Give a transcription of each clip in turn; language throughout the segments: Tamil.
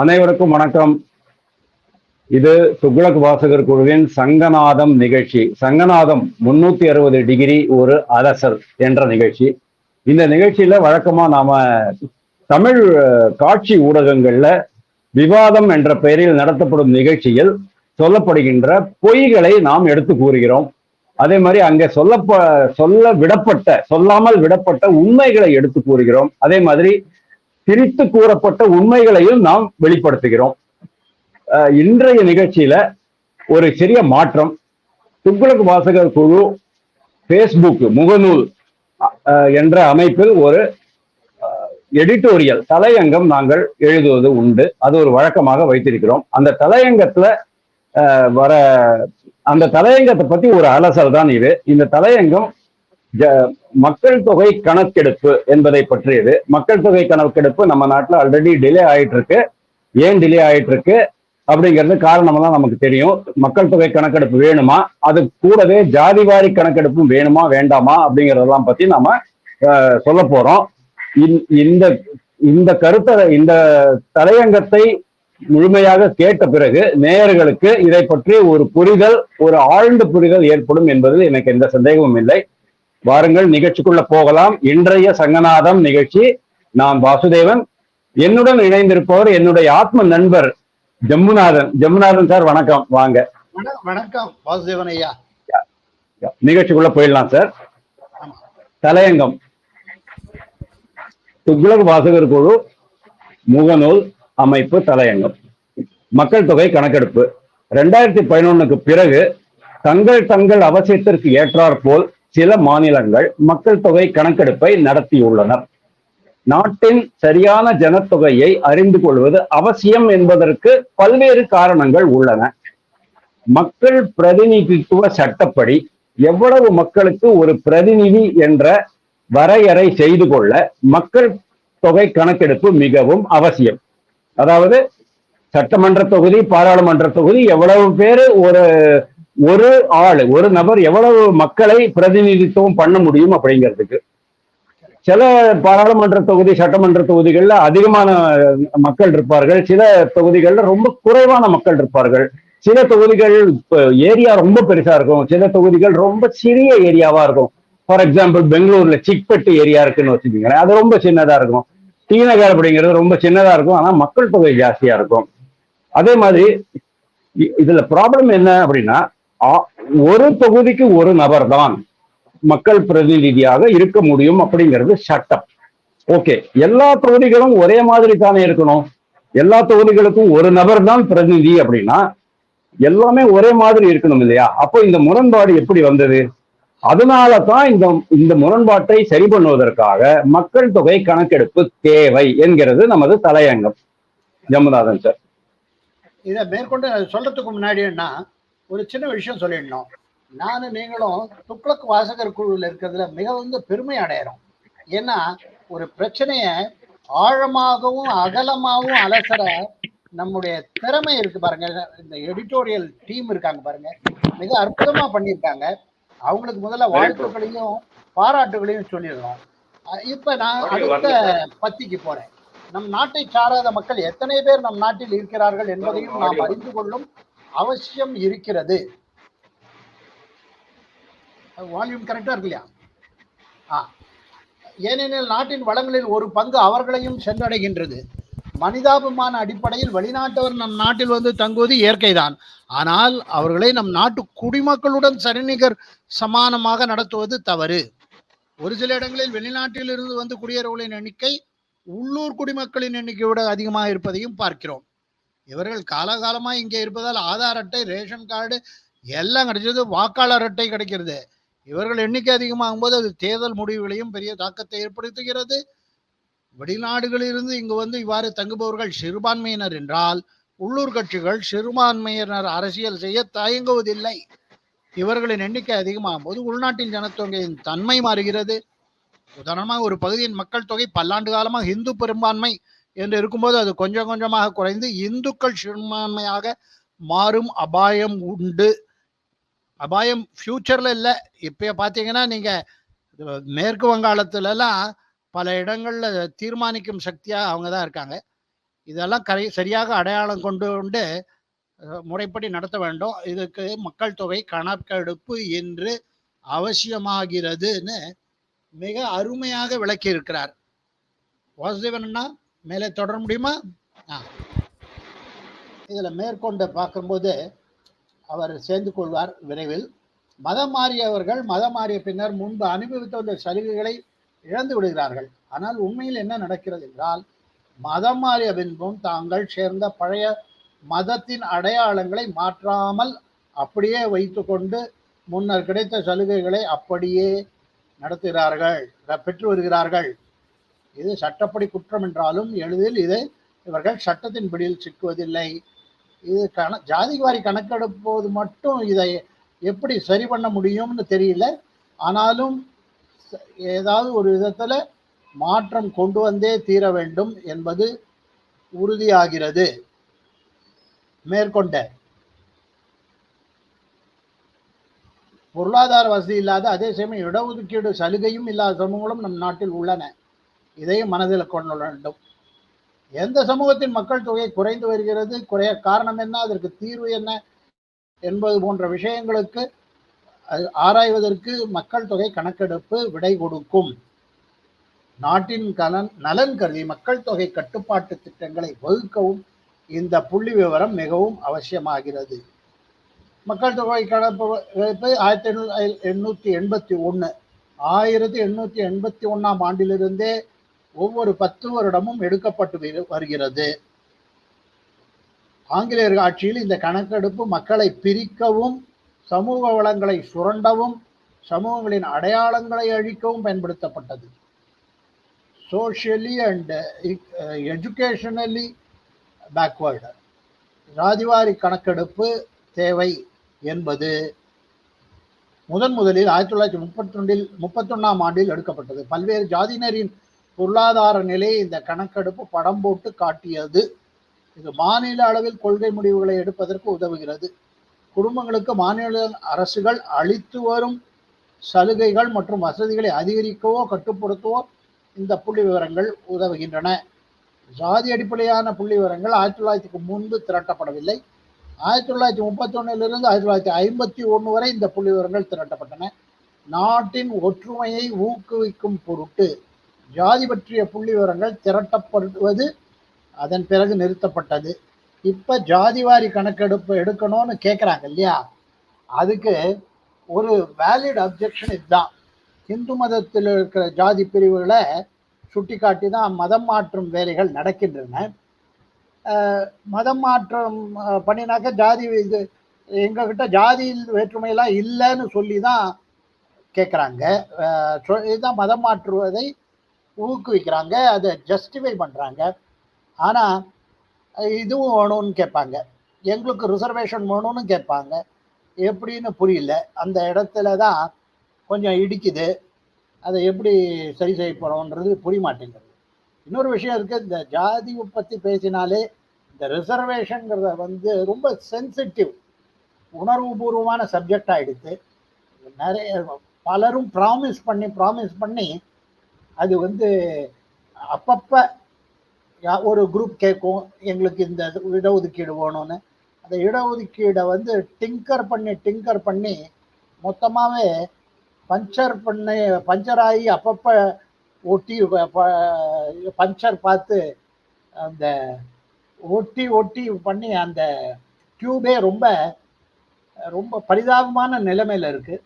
அனைவருக்கும் வணக்கம். இது துக்ளக் வாசகர் குழுவின் சங்கநாதம் நிகழ்ச்சி. சங்கநாதம் முன்னூத்தி அறுபது டிகிரி ஒரு அரசர் என்ற நிகழ்ச்சி. இந்த நிகழ்ச்சியில வழக்கமா நாம தமிழ் காட்சி ஊடகங்கள்ல விவாதம் என்ற பெயரில் நடத்தப்படும் நிகழ்ச்சியில் சொல்லப்படுகின்ற பொய்களை நாம் எடுத்து கூறுகிறோம். அதே மாதிரி அங்க சொல்லப்ப சொல்ல விடப்பட்ட சொல்லாமல் விடப்பட்ட உண்மைகளை எடுத்து கூறுகிறோம். அதே மாதிரி திரித்து கூறப்பட்ட உண்மைகளையும் நாம் வெளிப்படுத்துகிறோம். இன்றைய நிகழ்ச்சியில ஒரு சிறிய மாற்றம். துக்ளக் வாசகர் குழு ஃபேஸ்புக் முகநூல் என்ற அமைப்பில் ஒரு எடிட்டோரியல் தலையங்கம் நாங்கள் எழுதுவது உண்டு. அது ஒரு வழக்கமாக வைத்திருக்கிறோம். அந்த தலையங்கத்துல வர அந்த தலையங்கத்தை பத்தி ஒரு அலசல் தான் இது. இந்த தலையங்கம் மக்கள் தொகை கணக்கெடுப்பு என்பதை பற்றியது. மக்கள் தொகை கணக்கெடுப்பு நம்ம நாட்டில் ஆல்ரெடி டிலே ஆயிட்டு இருக்கு ஏன் டிலே ஆயிட்டு இருக்கு அப்படிங்கிறது காரணமெல்லாம் நமக்கு தெரியும். மக்கள் தொகை கணக்கெடுப்பு வேணுமா? அது கூடவே ஜாதிவாரி கணக்கெடுப்பும் வேணுமா வேண்டாமா? அப்படிங்கறதெல்லாம் பத்தி நாம சொல்ல போறோம். இந்த- இந்த இந்த கருத்தை இந்த தலையங்கத்தை முழுமையாக கேட்ட பிறகு நேயர்களுக்கு இதை பற்றி ஒரு புரிதல் ஒரு ஆழ்ந்த புரிதல் ஏற்படும் என்பதில் எனக்கு எந்த சந்தேகமும் இல்லை. வாருங்கள் நிகழ்ச்சிக்குள்ள போகலாம். இன்றைய சங்கநாதம் நிகழ்ச்சி. நான் வாசுதேவன். என்னுடன் இணைந்திருப்பவர் என்னுடைய ஆத்ம நண்பர் ஜம்முநாதன் ஜம்முநாதன் சார் வணக்கம். வாங்க. வண- வணக்கம் வாசுதேவன் ஐயா. நிகழ்ச்சிக்குள்ள போயிடலாம் சார். தலையங்கம். துக்ளக் வாசகர் குழு முகநூல் அமைப்பு தலையங்கம். மக்கள் தொகை கணக்கெடுப்பு. ரெண்டாயிரத்தி பதினொன்னுக்கு பிறகு தங்கள் தங்கள் அவசியத்திற்கு ஏற்றாற் போல் சில மாநிலங்கள் மக்கள் தொகை கணக்கெடுப்பை நடத்தியுள்ளனர். நாட்டின் சரியான ஜனத்தொகையை அறிந்து கொள்வது அவசியம் என்பதற்கு பல்வேறு காரணங்கள் உள்ளன. மக்கள் பிரதிநிதித்துவ சட்டப்படி எவ்வளவு மக்களுக்கு ஒரு பிரதிநிதி என்ற வரையறை செய்து கொள்ள மக்கள் தொகை கணக்கெடுப்பு மிகவும் அவசியம். அதாவது சட்டமன்ற தொகுதி பாராளுமன்ற தொகுதி எவ்வளவு பேர் ஒரு ஒரு ஆள் ஒரு நபர் எவ்வளவு மக்களை பிரதிநிதித்துவம் பண்ண முடியும் அப்படிங்கிறதுக்கு. சில பாராளுமன்ற தொகுதி சட்டமன்ற தொகுதிகளில் அதிகமான மக்கள் இருப்பார்கள். சில தொகுதிகளில் ரொம்ப குறைவான மக்கள் இருப்பார்கள். சில தொகுதிகள் ஏரியா ரொம்ப பெருசா இருக்கும். சில தொகுதிகள் ரொம்ப சிறிய ஏரியாவா இருக்கும். ஃபார் எக்ஸாம்பிள் பெங்களூர்ல சிக்பெட்டு ஏரியா இருக்குன்னு வச்சுக்கோங்களேன். அது ரொம்ப சின்னதா இருக்கும். டிநகர் அப்படிங்கிறது ரொம்ப சின்னதா இருக்கும். ஆனா மக்கள் தொகை ஜாஸ்தியா இருக்கும். அதே மாதிரி இதுல ப்ராப்ளம் என்ன அப்படின்னா ஒரு தொகுதிக்கு ஒரு நபர் தான் மக்கள் பிரதிநிதியாக இருக்க முடியும் அப்படிங்கிறது சட்டம். ஓகே எல்லா தொகுதிகளும் ஒரே மாதிரி தானே இருக்கணும்? எல்லா தொகுதிகளுக்கும் ஒரு நபர் தான் பிரதிநிதி அப்படின்னா எல்லாமே ஒரே மாதிரி இருக்கணும் இல்லையா? அப்போ இந்த முரண்பாடு எப்படி வந்தது? அதனால தான் இந்த இந்த முரண்பாட்டை சரி பண்ணுவதற்காக மக்கள் தொகை கணக்கெடுப்பு தேவை என்கிறது நமது தலையங்கம். ஜமுநாதன் சார். இதை மேற்கொண்டு சொல்றதுக்கு முன்னாடின்னா ஒரு சின்ன விஷயம் சொல்லிடணும். நானும் நீங்களும் துக்ளக் வாசகர் குழுவில் இருக்கிறதுல மிக வந்து பெருமை அடையிறோம். ஏன்னா ஒரு பிரச்சனைய ஆழமாகவும் அகலமாகவும் அலசற நம்முடைய திறமை இருக்கு பாருங்க. இந்த எடிட்டோரியல் டீம் இருக்காங்க பாருங்க. மிக அற்புதமா பண்ணியிருக்காங்க. அவங்களுக்கு முதல்ல வாழ்த்துக்களையும் பாராட்டுகளையும் சொல்லிடணும். அஹ் இப்ப நான் அடுத்த பத்திக்கு போறேன். நம் நாட்டை சாராத மக்கள் எத்தனை பேர் நம் நாட்டில் இருக்கிறார்கள் என்பதையும் நாம் அறிந்து கொள்ளும் அவசியம் இருக்கிறது. வால்யூம் கரெக்டா இருக்கு இல்லையா? ஆ. ஏனெனில் நாட்டின் வளங்களில் ஒரு பங்கு அவர்களையும் சென்றடைகின்றது. மனிதாபிமான அடிப்படையில் வெளிநாட்டவர் நம் நாட்டில் வந்து தங்குவது இயற்கைதான். ஆனால் அவர்களை நம் நாட்டு குடிமக்களுடன் சரிநிகர் சமானமாக நடத்துவது தவறு. ஒரு சில இடங்களில் வெளிநாட்டில் இருந்து வந்து குடியேறவர்களின் எண்ணிக்கை உள்ளூர் குடிமக்களின் எண்ணிக்கையோடு அதிகமாக இருப்பதையும் பார்க்கிறோம். இவர்கள் காலகாலமாக இங்கே இருப்பதால் ஆதார் அட்டை ரேஷன் கார்டு எல்லாம் கிடைச்சது வாக்காளர் அட்டை கிடைக்கிறது. இவர்கள் எண்ணிக்கை அதிகமாகும் போது அது தேர்தல் முடிவுகளையும் பெரிய தாக்கத்தை ஏற்படுத்துகிறது. வெளிநாடுகளிலிருந்து இங்கு வந்து இவ்வாறு தங்குபவர்கள் சிறுபான்மையினர் என்றால் உள்ளூர் கட்சிகள் சிறுபான்மையினர் அரசியல் செய்ய தயங்குவதில்லை. இவர்களின் எண்ணிக்கை அதிகமாகும் போது உள்நாட்டின் ஜனத்தொகையின் தன்மை மாறுகிறது. உதாரணமாக ஒரு பகுதியின் மக்கள் தொகை பல்லாண்டு காலமாக இந்து பெரும்பான்மை என்று இருக்கும்போது அது கொஞ்சம் கொஞ்சமாக குறைந்து இந்துக்கள் சிறுபான்மையாக மாறும் அபாயம் உண்டு. அபாயம் ஃப்யூச்சரில் இல்லை. இப்போ பார்த்தீங்கன்னா நீங்கள் மேற்கு வங்காளத்துலலாம் பல இடங்களில் தீர்மானிக்கும் சக்தியாக அவங்க தான் இருக்காங்க. இதெல்லாம் கரை சரியாக அடையாளம் கொண்டு கொண்டு முறைப்படி நடத்த வேண்டும். இதுக்கு மக்கள் தொகை கணக்கெடுப்பு என்று அவசியமாகிறதுன்னு மிக அருமையாக விளக்கி இருக்கிறார் வாசுதேவன் அண்ணா மேலே தொடர முடியுமா? ஆ. இதில் மேற்கொண்டு பார்க்கும்போது அவர் சேர்ந்து கொள்வார் விரைவில். மதம் மாறியவர்கள் மதம் மாறிய பின்னர் முன்பு அனுபவித்த அந்த சலுகைகளை இழந்து விடுகிறார்கள். ஆனால் உண்மையில் என்ன நடக்கிறது என்றால் மதம் மாறிய பின்பும் தாங்கள் சேர்ந்த பழைய மதத்தின் அடையாளங்களை மாற்றாமல் அப்படியே வைத்துக்கொண்டு முன்னர் கிடைத்த சலுகைகளை அப்படியே நடத்துகிறார்கள் பெற்று வருகிறார்கள். இது சட்டப்படி குற்றம் என்றாலும் எளிதில் இதை இவர்கள் சட்டத்தின் பிடியில் சிக்குவதில்லை. இது கண ஜாதிவாரி கணக்கெடுப்போது மட்டும் இதை எப்படி சரி பண்ண முடியும்னு தெரியல. ஆனாலும் ஏதாவது ஒரு விதத்தில் மாற்றம் கொண்டு வந்தே தீர வேண்டும் என்பது உறுதியாகிறது. மேற்கொண்ட பொருளாதார வசதி இல்லாத அதே சமயம் இடஒதுக்கீடு சலுகையும் இல்லாத சமூகங்களும் நம் நாட்டில் உள்ளன. இதையும் மனதில் கொள்ள வேண்டும். எந்த சமூகத்தின் மக்கள் தொகை குறைந்து வருகிறது? குறைய காரணம் என்ன? அதற்கு தீர்வு என்ன? என்பது போன்ற விஷயங்களுக்கு அது ஆராய்வதற்கு மக்கள் தொகை கணக்கெடுப்பு விடை கொடுக்கும். நாட்டின் கலன் நலன் கருதி மக்கள் தொகை கட்டுப்பாட்டு திட்டங்களை வகுக்கவும் இந்த புள்ளி விவரம் மிகவும் அவசியமாகிறது. மக்கள் தொகை கணப்பு ஆயிரத்தி எண்ணூற்றி எண்ணூத்தி எண்பத்தி ஒன்று ஆயிரத்தி எண்ணூத்தி எண்பத்தி ஒன்னாம் ஆண்டிலிருந்தே ஒவ்வொரு பத்து வருடமும் எடுக்கப்பட்டு வருகிறது. ஆங்கிலேயர் ஆட்சியில் இந்த கணக்கெடுப்பு மக்களை பிரிக்கவும் சமூக வளங்களை சுரண்டவும் சமூகங்களின் அடையாளங்களை அழிக்கவும் பயன்படுத்தப்பட்டது. சோஷியலி அண்ட் எஜுகேஷனலி பேக்வேர்டு ஜாதிவாரி கணக்கெடுப்பு தேவை என்பது முதன் முதலில் ஆயிரத்தி தொள்ளாயிரத்தி முப்பத்தி ரெண்டில் முப்பத்தொன்னாம் ஆண்டில் எடுக்கப்பட்டது. பல்வேறு ஜாதியினரின் பொருளாதார நிலையை இந்த கணக்கெடுப்பு படம் போட்டு காட்டியது. இது மாநில அளவில் கொள்கை முடிவுகளை எடுப்பதற்கு உதவுகிறது. குடும்பங்களுக்கு மாநில அரசுகள் அளித்து வரும் சலுகைகள் மற்றும் வசதிகளை அதிகரிக்கவோ கட்டுப்படுத்தவோ இந்த புள்ளி விவரங்கள் உதவுகின்றன. ஜாதி அடிப்படையான புள்ளி விவரங்கள் ஆயிரத்தி தொள்ளாயிரத்துக்கு முன்பு திரட்டப்படவில்லை. ஆயிரத்தி தொள்ளாயிரத்தி முப்பத்தொன்னிலிருந்து ஆயிரத்தி தொள்ளாயிரத்தி ஐம்பத்தி ஒன்று வரை இந்த புள்ளி விவரங்கள் திரட்டப்பட்டன. நாட்டின் ஒற்றுமையை ஊக்குவிக்கும் பொருட்டு ஜாதி பற்றிய புள்ளி விவரங்கள் திரட்டப்படுவது அதன் பிறகு நிறுத்தப்பட்டது. இப்போ ஜாதிவாரி கணக்கெடுப்பு எடுக்கணும்னு கேட்குறாங்க இல்லையா? அதுக்கு ஒரு வேலிட் அப்ஜெக்ஷன் இதுதான். இந்து மதத்தில் இருக்கிற ஜாதி பிரிவுகளை சுட்டி காட்டி தான் மதம் மாற்றும் வேலைகள் நடக்கின்றன. மதம் மாற்றம் பண்ணினாக்க ஜாதி இது எங்ககிட்ட ஜாதி வேற்றுமையெல்லாம் இல்லைன்னு சொல்லி தான் கேட்குறாங்க இதுதான் மதம் மாற்றுவதை ஊக்குவிக்கிறாங்க அதை ஜஸ்டிஃபை பண்ணுறாங்க ஆனால் இதுவும் வேணும்னு கேட்பாங்க. எங்களுக்கு ரிசர்வேஷன் வேணும்னு கேட்பாங்க. எப்படின்னு புரியல. அந்த இடத்துல தான் கொஞ்சம் இடிக்குது. அதை எப்படி சரி செய்ய போகிறோன்றது புரிய மாட்டேங்குது. இன்னொரு விஷயம் இருக்குது இந்த ஜாதி பற்றி பேசினாலே இந்த ரிசர்வேஷனுங்கிறத வந்து ரொம்ப சென்சிட்டிவ் உணர்வுபூர்வமான சப்ஜெக்ட் ஆகிடுது நிறைய பலரும் ப்ராமிஸ் பண்ணி ப்ராமிஸ் பண்ணி அது வந்து அப்பப்போ ஒரு குரூப் கேட்கும் எங்களுக்கு இந்த இடஒதுக்கீடு வேணும்னு. அந்த இடஒதுக்கீடை வந்து டிங்கர் பண்ணி டிங்கர் பண்ணி மொத்தமாகவே பஞ்சர் பண்ணி பஞ்சர் ஆகி அப்பப்போ ஒட்டி ப- பஞ்சர் பார்த்து அந்த ஒட்டி ஒட்டி பண்ணி அந்த டியூபே ரொம்ப ரொம்ப பரிதாபமான நிலைமையில் இருக்குது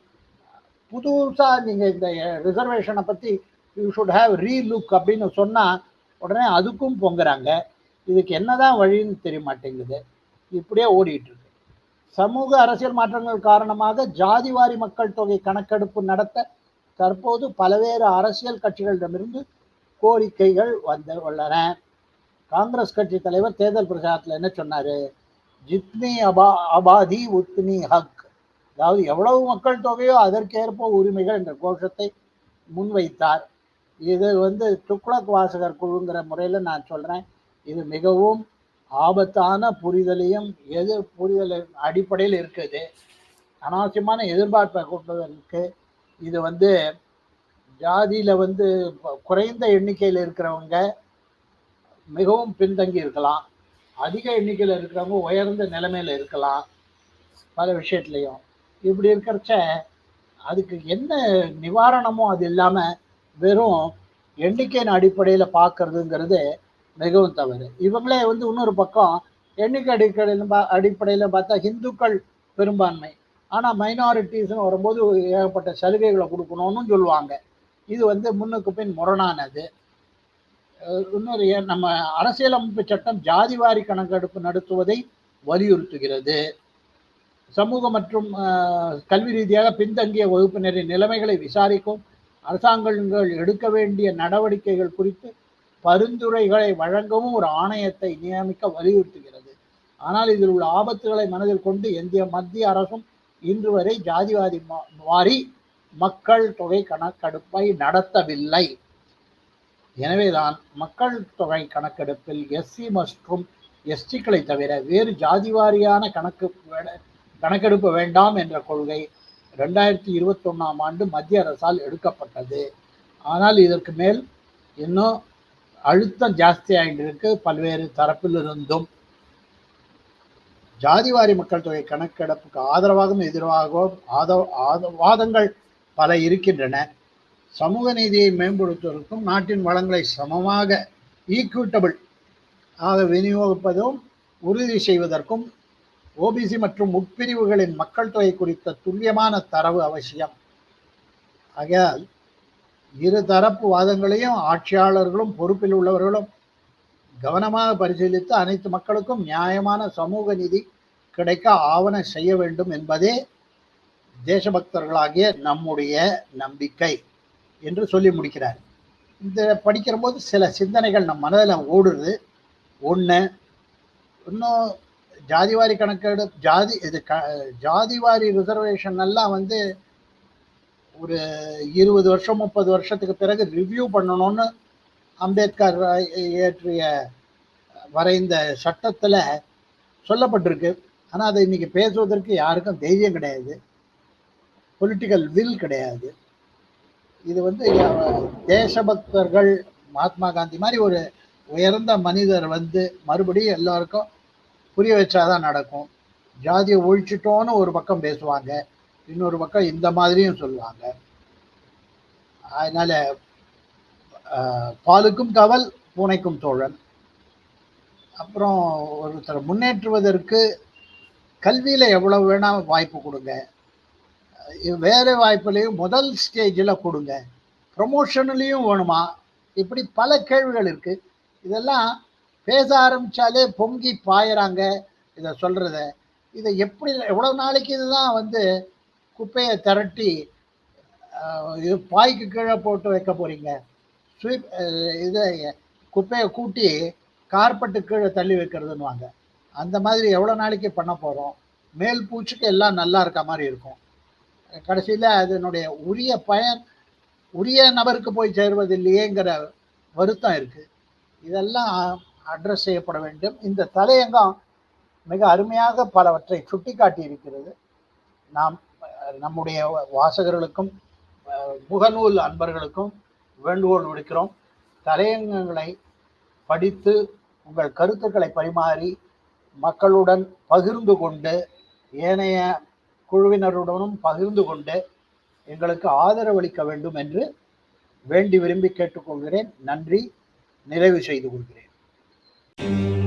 புதுசாக நீங்கள் இந்த ரிசர்வேஷனை பற்றி யூ ஷுட் ஹேவ் ரீலுக் அப்படின்னு சொன்னால் உடனே அதுக்கும் பொங்குறாங்க. இதுக்கு என்னதான் வழின்னு தெரிய மாட்டேங்குது இப்படியே ஓடிட்டு இருக்கு சமூக அரசியல் மாற்றங்கள் காரணமாக ஜாதிவாரி மக்கள் தொகை கணக்கெடுப்பு நடத்த தற்போது பல்வேறு அரசியல் கட்சிகளிடமிருந்து கோரிக்கைகள் வந்து உள்ளன. காங்கிரஸ் கட்சி தலைவர் தேர்தல் பிரச்சாரத்தில் என்ன சொன்னார்? ஜித்னி அபா அபாதி உத்னி ஹக். அதாவது எவ்வளவு மக்கள் தொகையோ அதற்கேற்ப உரிமைகள் என்ற கோஷத்தை முன்வைத்தார். இது வந்து துக்ளக் வாசகர் குழுங்கிற முறையில் நான் சொல்கிறேன் இது மிகவும் ஆபத்தான புரிதலையும் எதிர் புரிதல் அடிப்படையில் இருக்குது. அனாவசியமான எதிர்பார்ப்பை கொண்டதற்கு இது வந்து ஜாதியில் வந்து குறைந்த எண்ணிக்கையில் இருக்கிறவங்க மிகவும் பின்தங்கி இருக்கலாம். அதிக எண்ணிக்கையில் இருக்கிறவங்க உயர்ந்த நிலைமையில் இருக்கலாம். பல விஷயத்துலையும். இப்படி இருக்கிறச்ச அதுக்கு என்ன நிவாரணமோ அது இல்லாமல் வெறும் எண்ணிக்கையின் அடிப்படையில் பார்க்கறதுங்கிறது மிகவும் தவறு. இவங்களே வந்து இன்னொரு பக்கம் எண்ணிக்கை அடிப்படையில் பா அடிப்படையில் பார்த்தா இந்துக்கள் பெரும்பான்மை. ஆனால் மைனாரிட்டிஸ்னு வரும்போது ஏகப்பட்ட சலுகைகளை கொடுக்கணும்னு சொல்லுவாங்க. இது வந்து முன்னுக்கு பின் முரணானது. இன்னொரு ஏன் நம்ம அரசியலமைப்பு சட்டம் ஜாதிவாரி கணக்கெடுப்பு நடத்துவதை வலியுறுத்துகிறது. சமூக மற்றும் கல்வி ரீதியாக பின்தங்கிய வகுப்பினரின் நிலைமைகளை விசாரிக்கும் அரசாங்கங்கள் எடுக்க வேண்டிய நடவடிக்கைகள் குறித்து பரிந்துரைகளை வழங்கவும் ஒரு ஆணையத்தை நியமிக்க வலியுறுத்துகிறது. ஆனால் இதில் உள்ள ஆபத்துகளை மனதில் கொண்டு இந்திய மத்திய அரசும் இன்று வரை ஜாதிவாதி மா- வாரி மக்கள் தொகை கணக்கெடுப்பை நடத்தவில்லை. எனவேதான் மக்கள் தொகை கணக்கெடுப்பில் எஸ்சி மற்றும் எஸ்டிக்களை தவிர வேறு ஜாதிவாரியான கணக்கு கணக்கெடுப்பு வேண்டாம் என்ற கொள்கை ரெண்டாயிரத்தி இருபத்தொன்னாம் ஆண்டு மத்திய அரசால் எடுக்கப்பட்டது. ஆனால் இதற்கு மேல் இன்னும் அழுத்தம் ஜாஸ்தி ஆகிட்டு இருக்கு பல்வேறு தரப்பிலிருந்தும் ஜாதிவாரி மக்கள் தொகை கணக்கெடுப்புக்கு ஆதரவாகவும் எதிராகவும் ஆதவ ஆத வாதங்கள் பல இருக்கின்றன. சமூக நீதியை மேம்படுத்துவதற்கும் நாட்டின் வளங்களை சமமாக ஈக்குவிட்டபிள் ஆக விநியோகிப்பதும் உறுதி செய்வதற்கும் ஓபிசி மற்றும் உட்பிரிவுகளின் மக்கள் தொகை குறித்த துல்லியமான தரவு அவசியம். ஆகையால் இரு தரப்பு வாதங்களையும் ஆட்சியாளர்களும் பொறுப்பில் உள்ளவர்களும் கவனமாக பரிசீலித்து அனைத்து மக்களுக்கும் நியாயமான சமூக நிதி கிடைக்க ஆவண செய்ய வேண்டும் என்பதே தேசபக்தர்களாகிய நம்முடைய நம்பிக்கை என்று சொல்லி முடிக்கிறார். இந்த படிக்கிற போது சில சிந்தனைகள் நம் மனதில் ஓடுது. ஒன்று இன்னும் ஜாதிவாரி கணக்கெடு ஜாதி இது க ஜாதிவாரி ரிசர்வேஷன் எல்லாம் வந்து ஒரு இருபது வருஷம் முப்பது வருஷத்துக்கு பிறகு ரிவ்யூ பண்ணணும்னு அம்பேத்கர் இயற்றிய வரைந்த சட்டத்தில் சொல்லப்பட்டிருக்கு. ஆனால் அதை இன்றைக்கி பேசுவதற்கு யாருக்கும் தைரியம் கிடையாது. பொலிட்டிக்கல் வில் கிடையாது. இது வந்து தேசபக்தர்கள் மகாத்மா காந்தி மாதிரி ஒரு உயர்ந்த மனிதர் வந்து மறுபடியும் எல்லாருக்கும் புரிய வச்சாதான் நடக்கும். ஜாதியை ஒழிச்சிட்டோன்னு ஒரு பக்கம் பேசுவாங்க இன்னொரு பக்கம் இந்த மாதிரியும் சொல்லுவாங்க. அதனால பாலுக்கும் கவல் பூனைக்கும் தோழன். அப்புறம் ஒருத்தர் முன்னேற்றுவதற்கு கல்வியில் எவ்வளவு வேணா வாய்ப்பு கொடுங்க. வேறு வேலை வாய்ப்புலையும் முதல் ஸ்டேஜில் கொடுங்க. ப்ரொமோஷன்லேயும் வேணுமா? இப்படி பல கேள்விகள் இருக்குது இதெல்லாம் பேச ஆரம்பிச்சாலே பொங்கி பாயறாங்க. இதை சொல்றத. இதை எப்படி எவ்வளவு நாளைக்கு இதுதான் வந்து குப்பையை திரட்டி இது பாய்க்கு கீழே போட்டு வைக்க போறீங்க. ஸ்வீப் இதை குப்பையை கூட்டி கார்பெட்டு கீழே தள்ளி வைக்கிறதுன்னுவாங்க. அந்த மாதிரி எவ்வளோ நாளைக்கு பண்ண போகிறோம் மேல் பூச்சுக்கு எல்லாம் நல்லா இருக்க மாதிரி இருக்கும். கடைசியில் அதனுடைய உரிய பயன் உரிய நபருக்கு போய் சேர்வதில்லையேங்கிற வருத்தம் இருக்குது இதெல்லாம் அட்ரஸ் செய்யப்பட வேண்டும். இந்த தலையங்கம் மிக அருமையாக பலவற்றை சுட்டிக்காட்டி இருக்கிறது நாம் நம்முடைய வாசகர்களுக்கும் முகநூல் அன்பர்களுக்கும் வேண்டுகோள் விடுக்கிறோம். தலையங்கங்களை படித்து உங்கள் கருத்துக்களை பரிமாறி மக்களுடன் பகிர்ந்து கொண்டு ஏனைய குழுவினருடனும் பகிர்ந்து கொண்டு எங்களுக்கு ஆதரவளிக்க வேண்டும் என்று வேண்டி விரும்பி கேட்டுக்கொள்கிறேன். நன்றி. நிறைவு செய்து கொள்கிறேன். Thank you.